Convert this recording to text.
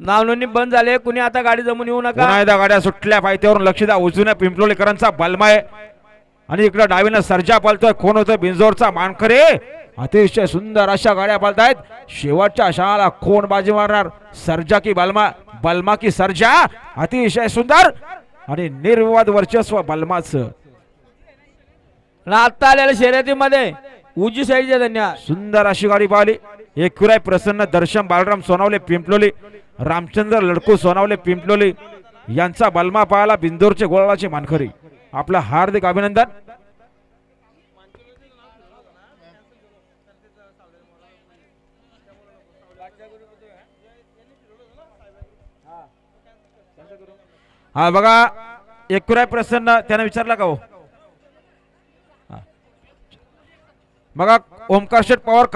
नावनोंदणी बंद झाले कुणी आता गाडी जमून येऊ नका? पुन्हा एकदा गाड्या सुटल्या पायथ्यावरून लक्ष द्या. उजव्या पिंपलोलीकरांचा बलमा आहे. आणि इकडे डावीनं सर्जा पालतोय. कोण होतोय बिंजोरचा मानकरे. अतिशय सुंदर अशा गाड्या पालतायत. शेवटच्या शाळाला कोण बाजी मारणार? सर्जा की बलमा? बलमा की सर्जा? अतिशय सुंदर. आणि निर्विवाद वर्चस्व बलमाचं. आणि आता आलेल्या शर्यतीमध्ये उजी साईडचे धन्यवाद सुंदर अशी गाडी पाहिली. एकविराय प्रसन्न दर्शन बालराम सोनावले पिंपलोली. रामचंद्र लडकू सोनावले पिंपलोली यांचा बलमा पाहायला बिंदोरचे गोळाचे मानखरी आपलं हार्दिक अभिनंदन. हा बघा एकुराय प्रसन्न त्याने विचारला का हो. बघा ओमकार शेठ पवार